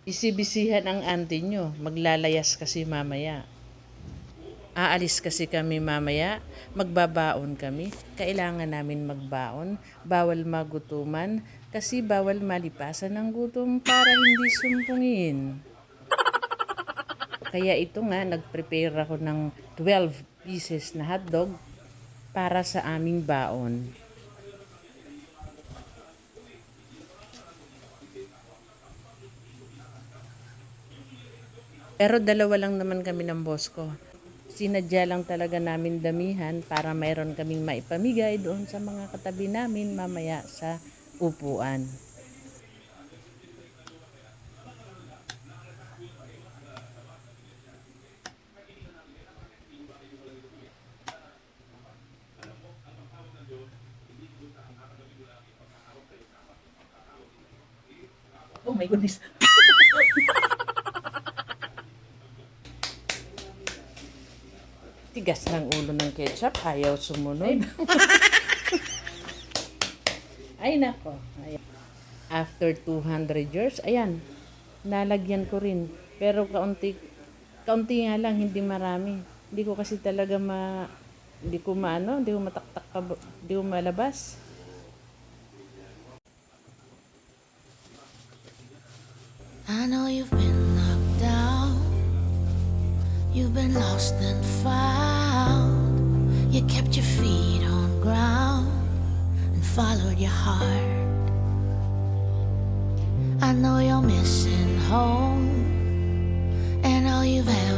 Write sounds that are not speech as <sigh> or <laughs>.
Bisibisihan ang auntie nyo. Maglalayas kasi mamaya. Aalis kasi kami mamaya. Magbabaon kami. Kailangan namin magbaon. Bawal magutuman. Kasi bawal malipasan ng gutom para hindi sumpungin. Kaya ito nga, nag-prepare ako ng 12 pieces na hotdog para sa aming baon. Pero dalawa lang naman kami ng boss ko. Sinadya lang talaga namin damihan para mayroon kaming maipamigay doon sa mga katabi namin mamaya sa upuan. Oh my goodness. Tigas ng ulo ng ketchup, ayaw sumunod. <laughs> Ay nako. Ayan. After 200 years, ayan, nalagyan ko rin. Pero kaunti, kaunti nga lang, hindi marami. Hindi ko kasi talaga ma, hindi ko maano, hindi ko mataktak, hindi ko malabas. I know you've been knocked down, you've been lost and found. You kept your feet on ground and followed your heart. I know you're missing home, and all you've ever